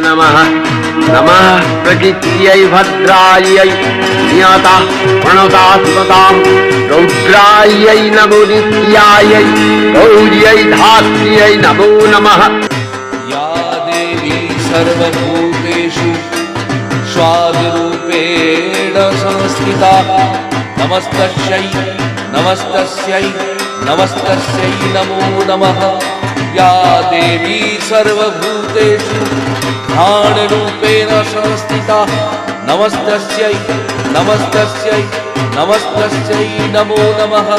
नमः। नमः प्रकृत्यै भद्रायै नियता प्रणतात्मतां रौद्रायै नमो नित्यायै, गौर्यै धात्र्यै नमो नमः। या देवी सर्वभूतेषु, स्वादिरूपेण संस्थिता। नमस्तस्यै नमस्तस्यै नमस्तस्यै नमो नमः। या देवी सर्वभूतेषु घ्राणरूपेण संस्थिता नमस्तस्यै नमस्तस्यै नमस्तस्यै नमो नमः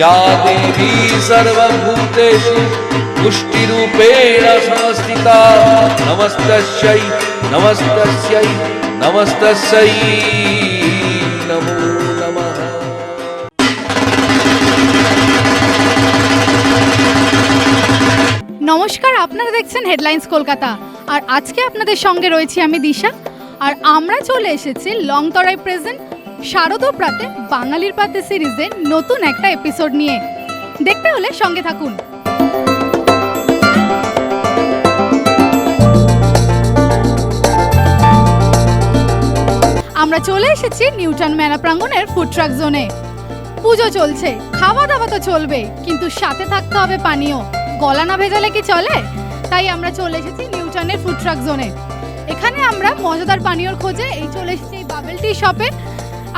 या देवी सर्वभूतेषु पुष्टिरूपेण संस्थिता नमस्तस्यै नमस्तस्यै नमस्तस्यै नमो नमः নমস্কার আপনারা দেখছেন হেডলাইন্স কলকাতা আর আজকে আপনাদের সঙ্গে রয়েছি আমি দিশা। আর আমরা চলে এসেছি লংতরাই প্রেজেন্ট শারদপ্রাতে বাঙালির পাতে সিরিজের নতুন একটা এপিসোড নিয়ে। দেখতে হলে সঙ্গে থাকুন। আমরা চলে এসেছি নিউটন মেলা প্রাঙ্গণের ফুড ট্রাক জোনে পুজো চলছে খাওয়া দাওয়া তো চলবে, কিন্তু সাথে থাকতে হবে পানীয়। গলা না ভেজালে কি চলে? তাই আমরা চলে এসেছি নিউটনের ফুড ট্রাক জোনে এখানে আমরা মজাদার পানীয়র খোঁজে এই চলে এসেছি এই বাবেল টি শপে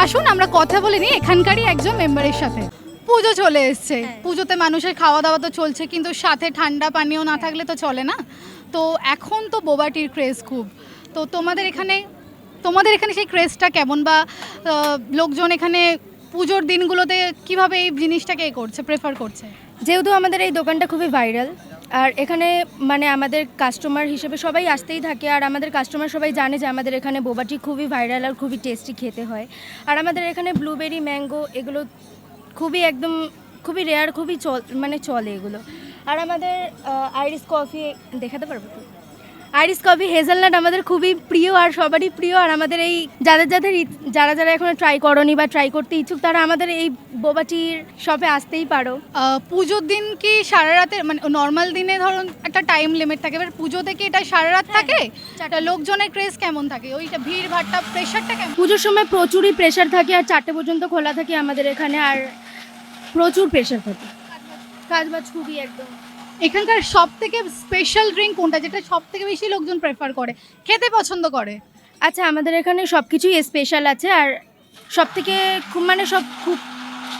আসুন আমরা কথা বলে নিই এখানকারই একজন মেম্বারের সাথে। পুজো চলে এসছে। পুজোতে মানুষের খাওয়া দাওয়া তো চলছে কিন্তু সাথে ঠান্ডা পানীয় না থাকলে তো চলে না। তো এখন তো বোবাটির ক্রেজ খুব। তো তোমাদের এখানে তোমাদের এখানে সেই ক্রেজটা কেমন? বা লোকজন এখানে পুজোর দিনগুলোতে কীভাবে এই জিনিসটাকে এ করছে প্রেফার করছে? যেহেতু আমাদের এই দোকানটা খুবই ভাইরাল আর এখানে মানে আমাদের কাস্টমার হিসেবে সবাই আসতেই থাকে আর আমাদের কাস্টমার সবাই জানে যে আমাদের এখানে বোবাটি খুবই ভাইরাল আর খুবই টেস্টি খেতে হয় আর আমাদের এখানে ব্লুবেরি ম্যাঙ্গো এগুলো খুবই একদম খুবই রেয়ার খুবই চল মানে চলে এগুলো আর আমাদের আইরিস কফি দেখাতে পারব? আইরিস কফি হেজেলনাট আমাদের খুবই প্রিয় আর সবারই প্রিয়। আর আমাদের এই যাদের যাদের যারা যারা এখনও ট্রাই করনি বা ট্রাই করতে ইচ্ছুক তারা আমাদের এই বোবাটির শপে আসতেই পারো। পুজোর দিন কি সারা রাতের মানে নর্মাল দিনে ধরুন একটা টাইম লিমিট থাকে এবার পুজোতে কি এটা সারা রাত থাকে? চারটা লোকজনের ক্রেজ কেমন থাকে? ওইটা ভিড় ভাট্টা প্রেশারটা কেমন? পুজোর সময় প্রচুরই প্রেশার থাকে আর চারটে পর্যন্ত খোলা থাকে আমাদের এখানে আর প্রচুর প্রেশার থাকে। কাজ বাজ খুবই একদম। এখানকার সব থেকে স্পেশাল ড্রিঙ্ক কোনটা যেটা সব থেকে বেশি লোকজন প্রেফার করে? খেতে পছন্দ করে? আচ্ছা আমাদের এখানে সব কিছুই স্পেশাল আছে আর সব থেকে খুব মানে সব খুব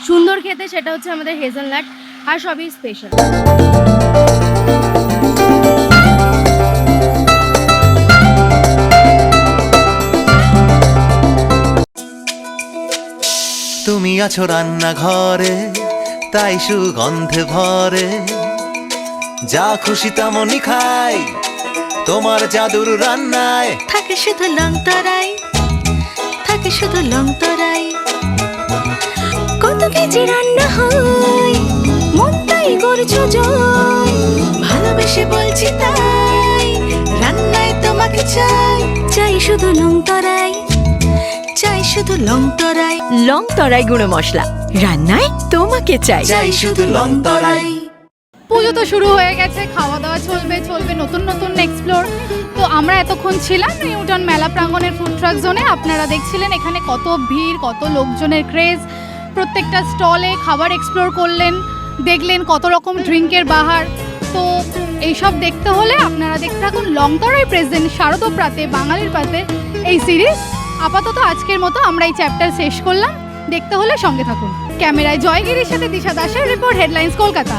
সুন্দর খেতে সেটা হচ্ছে আমাদের হেজেলনাট আর সবই স্পেশাল তুমি আছো রান্নাঘরে তাই সুগন্ধে ভরে যা খুশি তেমনই খাই। তোমার জাদুর রান্নায় থাকে শুধু লং তরাই থাকে শুধু লং তরাই। কত কেজি রান্না হয় মন তাই করছ জয়। ভালোবেসে বলছি তাই রান্নায় তোমাকে চাই। চাই শুধু লং তরাই চাই শুধু লং তরাই। লং তরাই গুঁড়ো মশলা রান্নায় তোমাকে চাই। চাই শুধু লং তরাই। তো শুরু হয়ে গেছে, খাওয়া দাওয়া চলবে চলবে, নতুন নতুন এক্সপ্লোর তো আমরা এতক্ষণ ছিলাম নিউটন মেলা প্রাঙ্গণের ফুড ট্রাক জোনে আপনারা দেখছিলেন এখানে কত ভিড়, কত লোকজনের ক্রেজ প্রত্যেকটা স্টলে খাবার এক্সপ্লোর করলেন, দেখলেন কত রকম ড্রিঙ্কের বাহার। তো এইসব দেখতে হলে আপনারা দেখতে থাকুন লংতরাই প্রেজেন্ট শারদপ্রাতে বাঙালির পাতে এই সিরিজ আপাতত আজকের মতো আমরা এই চ্যাপ্টার শেষ করলাম। দেখতে হলে সঙ্গে থাকুন। ক্যামেরায় জয়গিরির সাথে দিশা দাসের রিপোর্ট হেডলাইন্স কলকাতা।